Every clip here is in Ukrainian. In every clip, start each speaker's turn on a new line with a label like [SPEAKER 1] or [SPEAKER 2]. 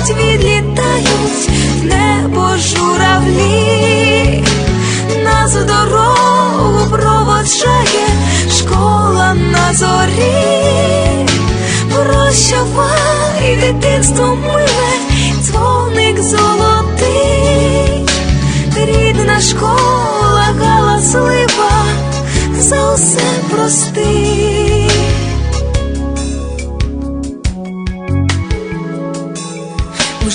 [SPEAKER 1] Відлітають, відлітають в небо журавлі, нас в дорогу проводжає школа на зорі. Прощавай, дитинство миле, дзвоник золотий, рідна школа галаслива, за усе прости.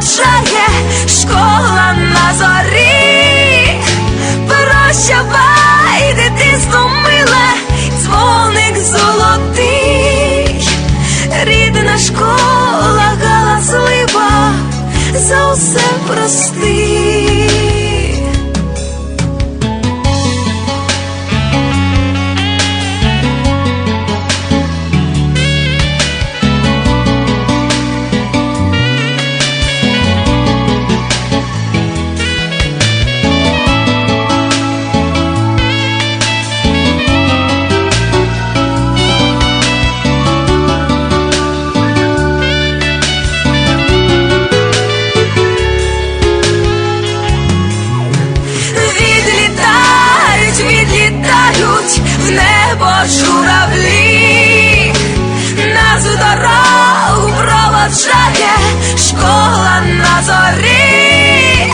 [SPEAKER 1] проводжає школа на зорі. Прощавай, дитинство миле, дзвоник золотий, рідна школа галаслива, за усе прости. журавлі нас у дорогу проводжає школа на зорі,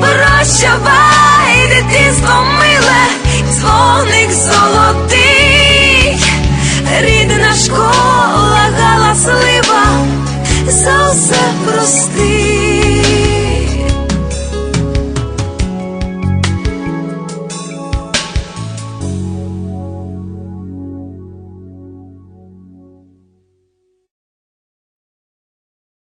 [SPEAKER 1] прощавай дитинство миле, дзвоник зорі